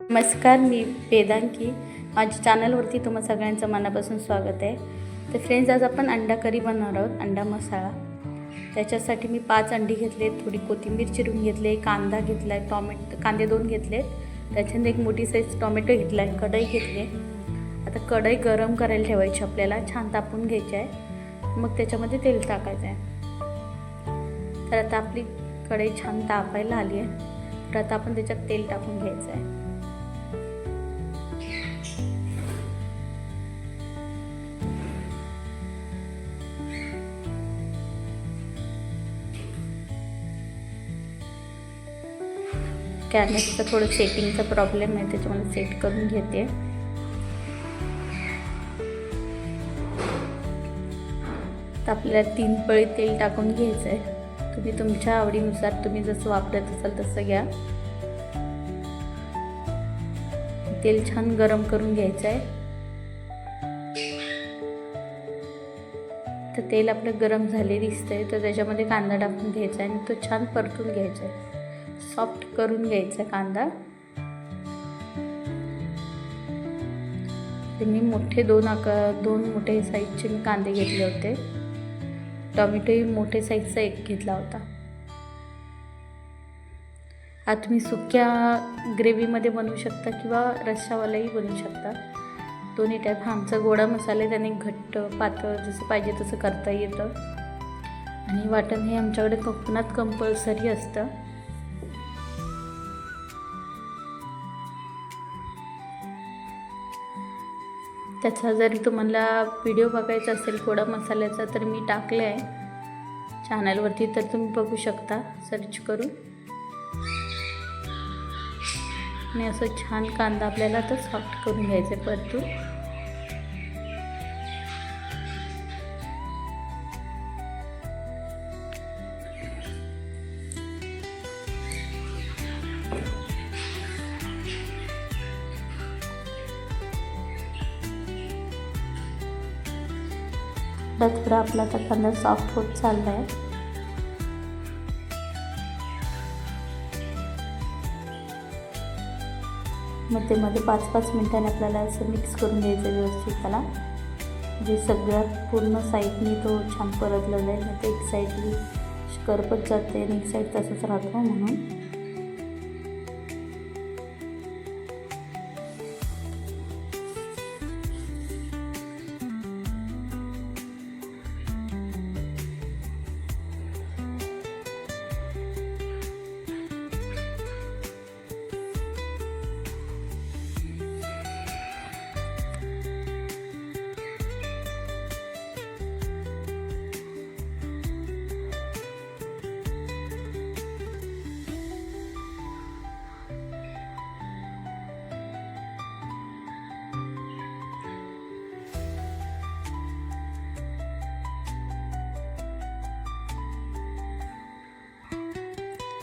नमस्कार मी वेदांकी. माझ्या चॅनलवरती तुम्हा सगळ्यांचं मनापासून स्वागत आहे. तर फ्रेंड्स आज आपण अंडा करी बनवणार आहोत अंडा मसाला. त्याच्यासाठी मी पाच अंडी घेतले थोडी कोथिंबीर चिरून घेतले कांदा घेतला आहे टॉमॅटो कांदे दोन घेतले त्याच्यानंतर एक मोठी साईज टॉमॅटो घेतला आहे कढई घेतली. आता कढई गरम करायला ठेवायची आपल्याला छान तापून घ्यायची आहे. मग त्याच्यामध्ये तेल टाकायचं आहे. तर आता आपली कढई छान तापायला आली आहे. तर आता आपण त्याच्यात तेल टाकून घ्यायचं आहे. कॅमेराचं थोडं सेटिंगचा प्रॉब्लेम आहे त्याच्यामुळे सेट करून घेते. तर आपल्याला तीन पळी तेल टाकून घ्यायचं आहे तुम्ही तुमच्या आवडीनुसार तुम्ही जसं वापरत असाल तसं घ्या. तेल छान गरम करून घ्यायचं आहे तर तेल आपलं गरम झाले दिसतंय तर त्याच्यामध्ये कांदा टाकून घ्यायचा आहे आणि तो छान परतून घ्यायचा आहे. सॉफ्ट करून घ्यायचा कांदा. ते मी मोठे दोन आकार दोन मोठे साईजचे मी कांदे घेतले होते. टॉमॅटोही मोठे साईजचा एक घेतला होता. आता तुम्ही सुक्या ग्रेव्हीमध्ये बनवू शकता किंवा रस्सावालाही बनवू शकता. दोन्ही टाईप हा आमचा गोडा मसाले त्याने घट्ट पातळ जसं पाहिजे तसं करता येतं. आणि वाटण हे आमच्याकडे कोकणात कंपल्सरी असतं. त्याचा जर तुम्हाला व्हिडिओ बघायचा असेल गोडा मसाल्याचा तर मी टाकले आहे चॅनलवरती तर तुम्ही बघू शकता. सर्च करून. आणि असं छान कांदा आपल्याला तर सॉफ्ट करून घ्यायचं आहे परतून. थोडा थोडा आपला आता कांदा सॉफ्ट होत चालला आहे मग ते मध्ये पाच पाच मिनिटांनी आपल्याला असं मिक्स करून घ्यायचं व्यवस्थित त्याला. म्हणजे जे सगळ्यात पूर्ण साईडनी तो छान परतलेला आहे. मग ते एक साईडली करपत जाते आणि एक साईड तसंच राहतो म्हणून.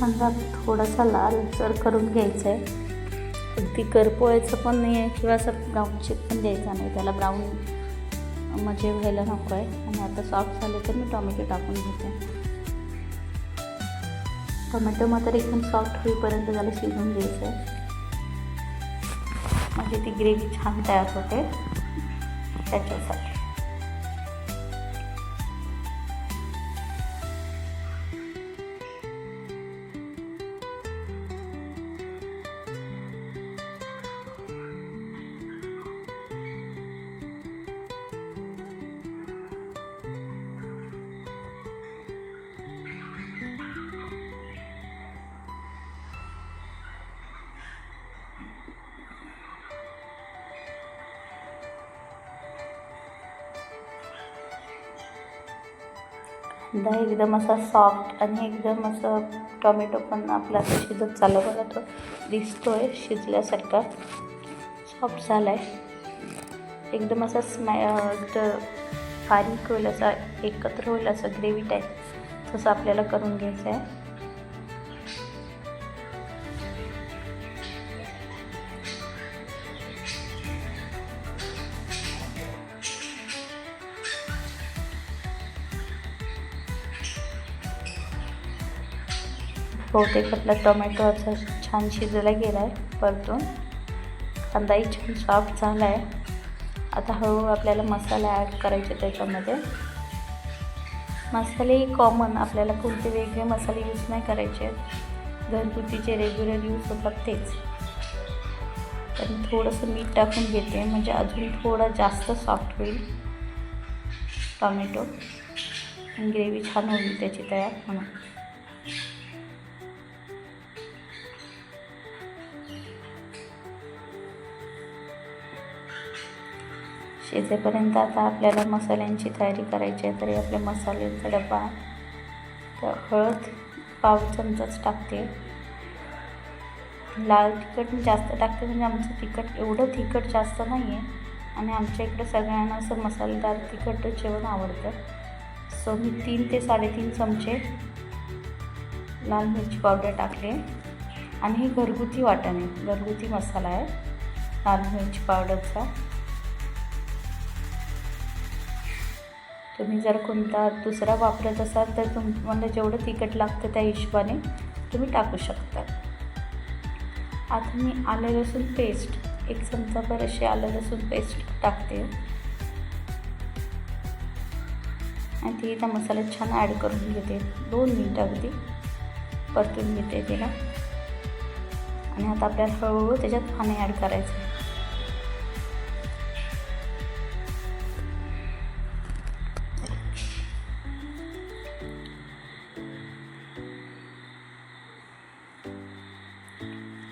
कांदा थोडासा लालसर करून घ्यायचा आहे अगदी करपोळ्याचं पण नाही आहे किंवा असं ब्राऊन शेप पण द्यायचा नाही. त्याला ब्राऊन म्हणजे व्हायला नको आहे. आणि आता सॉफ्ट झाले तर मी टोमॅटो टाकून घेते. टोमॅटो मात्र एकदम सॉफ्ट होईपर्यंत त्याला शिजवून द्यायचं आहे म्हणजे ती ग्रेव्ही छान तयार होते. त्याच्यासाठी. एकदम असा सॉफ्ट आणि एकदम असं टॉमॅटो पण आपला शिजत चालला बघा तो दिसतोय शिजल्यासारखा. सॉफ्ट झाला आहे एकदम असा स्मॅ बारीक होईल असा एकत्र होईल असं ग्रेव्ही टाईप तसं आपल्याला करून घ्यायचं आहे बहुतेक आपला टोमॅटो असा छान शिजला गेला आहे परतून कांदाही छान सॉफ्ट झाला आहे आता हळूहळू आपल्याला मसाला ॲड करायचे त्याच्यामध्ये. मसाले कॉमन आपल्याला कोणते वेगळे मसाले यूज नाही करायचे. घरगुतीचे रेग्युलर यूज होतात तेच. तर थोडंसं मीठ टाकून घेते म्हणजे अजून थोडा जास्त सॉफ्ट होईल टॉमॅटो. ग्रेव्ही छान होईल त्याची तयार म्हणून. शिजेपर्यंत आता आपल्याला मसाल्यांची तयारी करायची आहे तरी आपल्या मसाल्यांचा डबा तर हळद पाव चमचाच टाकते. लाल तिखट मी जास्त टाकते म्हणजे आमचं तिखट एवढं तिखट जास्त नाही आहे आणि आमच्या इकडं सगळ्यांना असं मसालेदार तिखट जेवण आवडतं. सो मी तीन ते साडेतीन चमचे लाल मिरची पावडर टाकले. आणि हे घरगुती वाटण आहे घरगुती मसाला आहे लाल मिरची पावडरचा. तुम्ही जर कोणता दुसरा वापरत असाल तर तुम्हाला जेवढं तिखट लागतं त्या हिशोबाने तुम्ही टाकू शकता. आता मी आलं लसूण पेस्ट. एक चमचाभर अशी आलं लसूण पेस्ट टाकते. आणि ती त्या मसाल्यात छान ॲड करून घेते. दोन मिनटं अगदी परतून घेते तिला. आणि आता आपल्याला हळूहळू त्याच्यात पाणी ॲड करायचं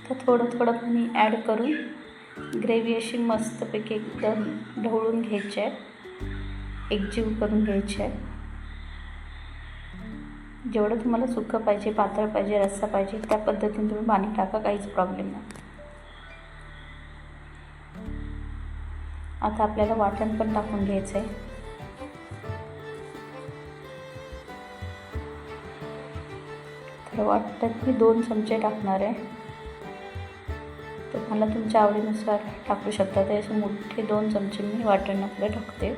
तर थोडं थोडं पाणी ॲड करून ग्रेव्ही अशी मस्तपैकी एकदम ढवळून घ्यायची आहे. एकजीव करून घ्यायची आहे. जेवढं तुम्हाला सुकं पाहिजे पातळ पाहिजे रस्सा पाहिजे त्या पद्धतीने तुम्ही पाणी टाका काहीच प्रॉब्लेम नाही. आता आपल्याला वाटण पण टाकून घ्यायचं आहे तर वाटण मी दोन चमचे टाकणार आहे. तुम्हाला तुमच्या आवडीनुसार टाकू शकता. ते असे मोठे दोन चमचे मी वाटण टाकते.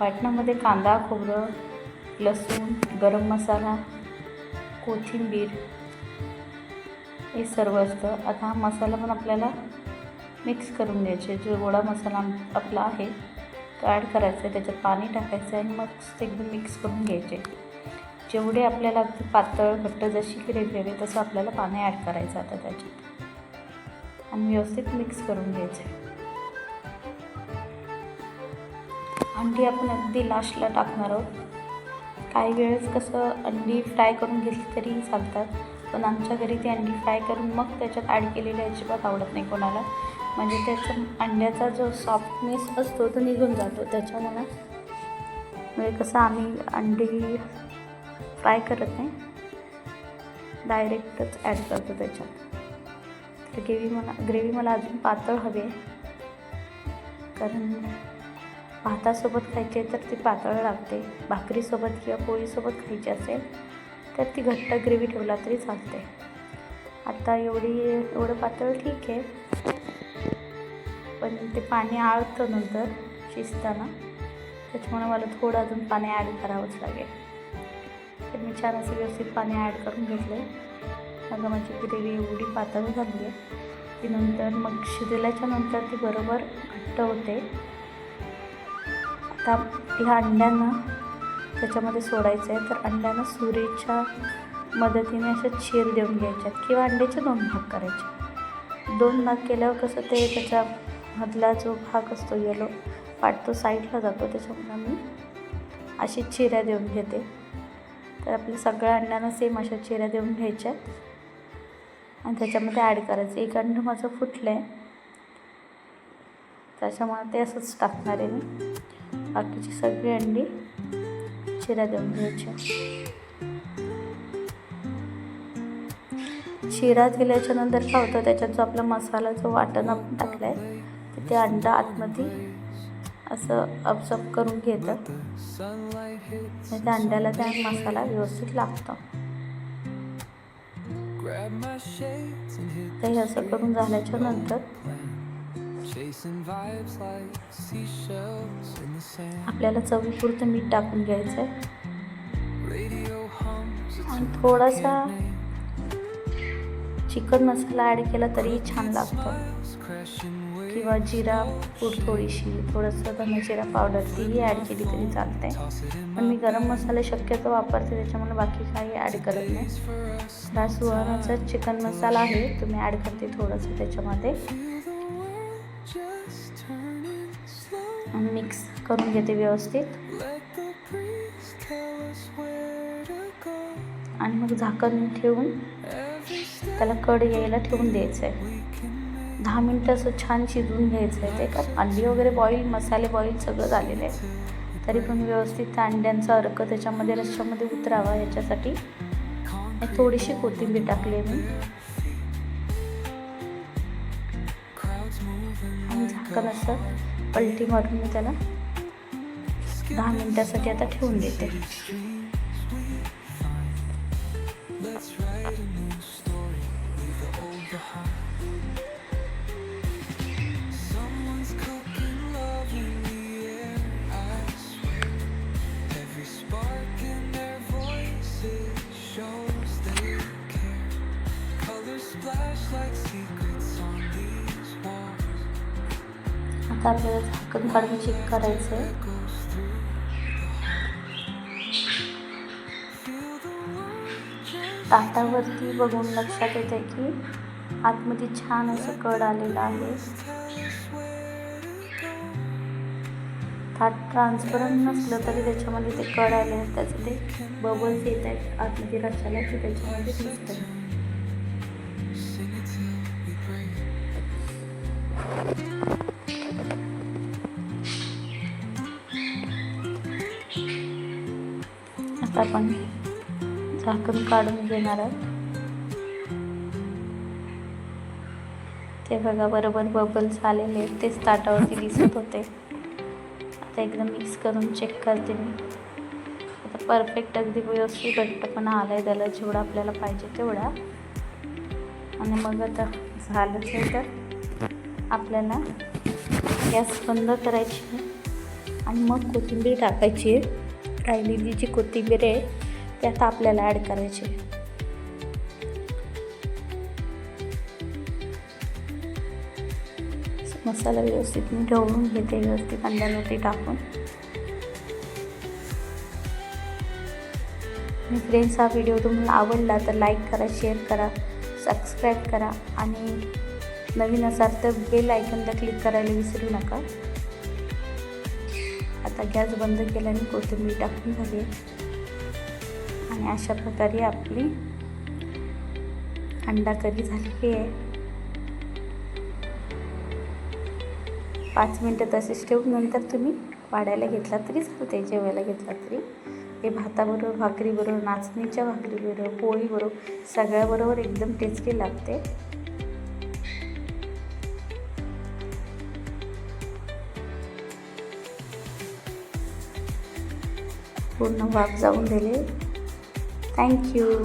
वाटणामध्ये कांदा खोबरं लसूण गरम मसाला कोथिंबीर हे सर्व असतं. आता हा मसाला पण आपल्याला मिक्स करून द्यायचे जो गोडा मसाला आपला आहे तो ॲड करायचा आहे. त्याच्यात पाणी टाकायचं आहे आणि मग एकदम मिक्स करून घ्यायचे. जेवढे आपल्याला पातळ घट्ट जशी ग्रेव्ही हवी तसं आपल्याला पाणी ॲड करायचं आता त्याच्यात. आणि व्यवस्थित मिक्स करून घ्यायचं. आहे अंडी आपण अगदी लास्टला टाकणार आहोत. काही वेळेस कसं अंडी फ्राय करून घेतली तरी चालतात पण आमच्या घरी ती अंडी फ्राय करून मग त्याच्यात ॲड केलेली अजिबात आवडत नाही कोणाला. म्हणजे त्याचा अंड्याचा जो सॉफ्टनेस असतो तो निघून जातो. त्याच्यामुळं म्हणजे कसं आम्ही अंडी फ्राय करत नाही. डायरेक्टच ॲड करतो त्याच्यात. तर ग्रेव्ही मला ग्रेव्ही मला अजून पातळ हवी आहे कारण भातासोबत खायची आहे तर ती पातळ लागते. भाकरीसोबत किंवा पोळीसोबत खायची असेल तर ती घट्ट ग्रेव्ही ठेवला तरी चालते. आता एवढी एवढं पातळ ठीक आहे. पण ते पाणी आळतं नंतर शिजताना. त्याच्यामुळे मला थोडं अजून पाणी ॲड करावंच लागेल. तर मी छान असं व्यवस्थित पाणी ॲड करून घेतलं आहे अगं माझी ग्रेव्ही एवढी पातळ झाली आहे. ती नंतर मग शिजल्याच्या नंतर ती बरोबर घट्ट होते. आता ह्या अंड्यांना त्याच्यामध्ये सोडायचं आहे. तर अंड्यांना सुरीच्या मदतीने अशा चीर देऊन घ्यायच्यात किंवा अंड्याचे दोन भाग करायचे दोन भाग केल्यावर कसं ते त्याच्या मधला जो भाग असतो येलो पाठ तो साईडला जातो. त्याच्यामुळे मी अशी चिऱ्या देऊन घेते. तर आपल्या सगळ्या अंड्यांना सेम अशा चिऱ्या देऊन घ्यायच्या आणि त्याच्यामध्ये ॲड करायचं. एक अंड माझं फुटलं आहे त्याच्यामुळे ते असंच टाकणार आहे मी. बाकीची सगळी अंडी शिरा देऊन घ्यायची. शिरा दिल्याच्यानंतर काय होतं त्याच्यात जो आपला मसाला जो वाटण आपण टाकला आहे ते अंडा आतमध्ये असं अब्सॉर्ब करून घेतं त्या अंड्याला त्या मसाला व्यवस्थित लागतो. तर हे असं करून झाल्याच्यानंतर आपल्याला चवीपुरतं मीठ टाकून घ्यायचं आहे आणि थोडासा चिकन मसाला ॲड केला तरीही छान लागतं. किंवा जिरा पूड थोडीशी थोडंसं धने जिरा पावडर तीही ॲड केली तरी चालते पण मी गरम मसाले शक्यतो वापरते त्याच्यामुळे बाकी काही ॲड करत नाही. हा सुहानाचा चिकन मसाला आहे तुम्ही ॲड करते थोडंसं त्याच्यामध्ये. मिक्स करून घेते व्यवस्थित. आणि मग झाकण ठेवून त्याला कड यायला ठेवून द्यायचं आहे दहा मिनटं असं छान शिजवून घ्यायचं आहे ते. का अंडी वगैरे बॉईल मसाले बॉईल सगळं झालेलं आहे. तरी पण व्यवस्थित त्या अंड्यांचा अर्क त्याच्यामध्ये रश्श्यामध्ये उतरावा याच्यासाठी. थोडीशी कोथिंबीर टाकली आहे मी. आणि झाकण असं पलटी मारून मी त्याला दहा मिनटासाठी आता ठेवून देते. आता आपल्याला झाकण काढून चेक करायचं आहे ताटावरती बघून लक्षात येते की आतमध्ये छान असं कड आलेलं आहे. ताट ट्रान्सपरंट नसलं तरी त्याच्यामध्ये ते कड आले आहेत त्याचं ते बबल्स येत आहेत. आतमध्ये रशाला ते त्याच्यामध्ये दिसत आहे you. आपण झाकण काढून घेणार आहोत. ते बघा बरोबर बबल्स आलेले आहेत. तेच ताटावरती दिसत होते. आता एकदम मिक्स करून चेक करते मी. आता परफेक्ट अगदी व्यवस्थित घट्टपणा आला आहे त्याला जेवढा आपल्याला पाहिजे तेवढा. आणि मग आता झालंच आहे तर आपल्याला गॅस बंद करायची आहे. आणि मग कोथिंबीर टाकायची आहे. राहिलेली जी कोथिंबीर आहे ती आता आपल्याला ॲड करायची मसाला व्यवस्थित मी ढवळून घेते व्यवस्थित कांद्यावरती टाकून. आणि फ्रेंड्स हा व्हिडिओ तुम्हाला आवडला तर लाईक करा शेअर करा सबस्क्राईब करा आणि नवीन असाल तर बेल आयकनला क्लिक करायला विसरू नका. आता गॅस बंद केल्याने कोथिंबीर टाकून झाली आणि अशा प्रकारे आपली अंडा करी झालेली आहे. पाच मिनटं तसेच ठेवून नंतर तुम्ही वाढायला घेतला तरी चालते जेवायला घेतला तरी. हे भाताबरोबर भाकरीबरोबर नाचणीच्या भाकरीबरोबर पोळीबरोबर सगळ्याबरोबर एकदम टेस्टी लागते. पूर्ण वाफ जाऊन दिले. थँक्यू